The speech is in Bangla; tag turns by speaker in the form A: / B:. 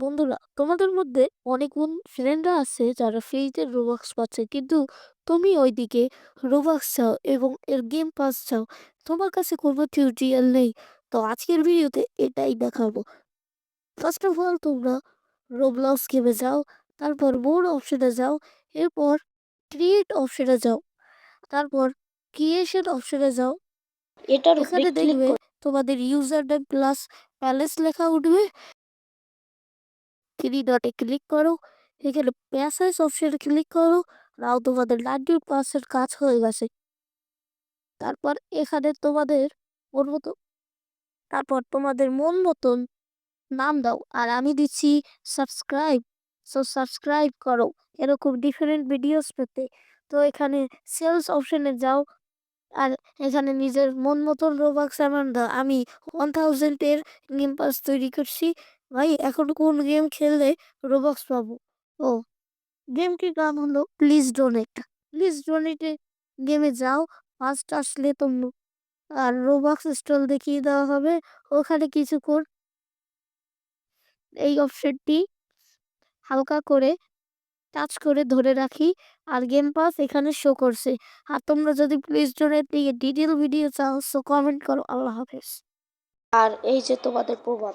A: বন্ধুরা তোমাদের মধ্যে অনেক ফ্রেন্ডরা আছে যারা ফ্রিতে রোবক্স পাচ্ছে। কিন্তু তুমি ওইদিকে রোবক্স চাও এবং এর গেম পাস চাও তোমার কাছে কোনো টিউটোরিয়াল নেই। তো আজকের ভিডিওতে এটাই দেখাবো। ফার্স্ট অফ অল তোমরা রোবলক্স গেমে যাও তারপর মোর অপশনে যাও এরপর ক্রিয়েট অপশনে যাও তারপর ক্রিয়েশন অপশনে যাও।
B: এটার উপরে
A: এখানে দেখবে তোমাদের ইউজার নেম প্লাস প্যালেস লেখা উঠবে। থ্রি ডটে ক্লিক করো। এখানে প্যাসেজ অপশনে ক্লিক করো। নাও তোমাদের নাইনটি পার্সেন্ট কাজ হয়ে গেছে। তারপর এখানে তোমাদের মতো, তারপর তোমাদের মন মতন নাম দাও। আর আমি দিচ্ছি সাবস্ক্রাইব সো সাবস্ক্রাইব করো। এরকম ডিফারেন্ট ভিডিওস পেতে। তো এখানে সেলস অপশনে যাও। আর এখানে নিজের মন মতন রোবাক্স অ্যামাউন্ট দাও। আমি ওয়ান থাউজেন্ডের গেম পাস তৈরি করছি। ভাই, এখন কোন গেম খেললে রোবক্স পাবো? ও গেমটির নাম হলো? প্লিজ ডোনেট প্লিজ ডোনেটে গেমে যাও ফার্স্ট আসলে তোমরা। আর রোবক্স স্টল দেখিয়ে দেওয়া হবে, ওখানে কিছু কিছুক্ষণ এই অপশনটি হালকা করে টাচ করে ধরে রাখি, আর গেম পাস এখানে শো করছে। আর তোমরা যদি প্লিজ ডোনেট দিয়ে ডিটেল ভিডিও চাও সো কমেন্ট করো। আল্লাহ হাফেজ।
B: আর এই যে তোমাদের প্রভাব।